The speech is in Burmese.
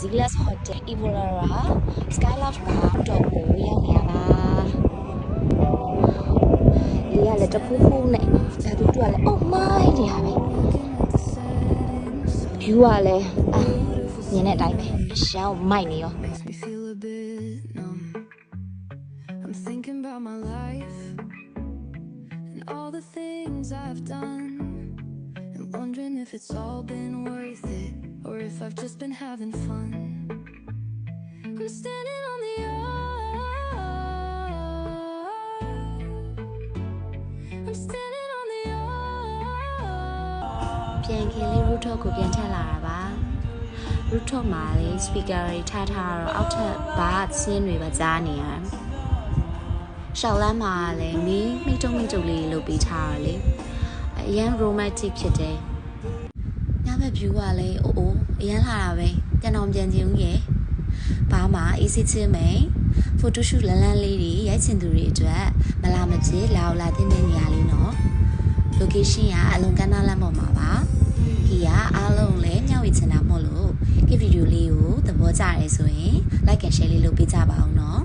Zealous Hotel Evolera Skyloft ကတော့ကိုရောက်နေရပါလေးကလည်းတဖူးဖူးနဲ့ဒါတူတူကလည်း oh my နေရပဲ view ကလည်းအာမြင်တဲ့အတိုင်းပဲအရှောင်းမိုက်နေရော Makes me feel a bit numb. I'm thinking about my life and all the things I've done. And wondering if it's all been worth it Or if I've just been having fun. I'm standing on the edge. I'm standing on the edge. ပြန်ခင်လေး rooftop ကိုပြန်ထက်လာတာပါ rooftop မှာလေ speaker တွေထားထားတော့အောက်ထပ်ဘားဆင်းတွေပါကြားနေရရှောက်လမ်းမှာလည်းမီးမိတ်တုံမိတ်တုံလေးလုပ်ပေးထားရလေအရန် romantic ဖြစ်တယ်ညဘက် view ကလည်းအိုးအိုးအရန်လာတာပဲပြန်အောင်ပြန်ခြင်းရယ်ဘာမှ easy ချင်းမယ် photo shoot လန်းလန်းလေးတွေရိုက်ချင်သူတွေအတွက်မလာမပြေလာအောင်လာတဲ့နေရာလေးနော် location ကအလွန်ကန်းနာလမ်းပေါ်မှာပါဒီကအားလုံးလည်းမျှဝေချင်တာမို့လို့ဒီဗီဒီယိုလေးကိုသဘောကျရဲဆိုရင် like and share လေးလုပ်ပေးကြပါအောင်နော်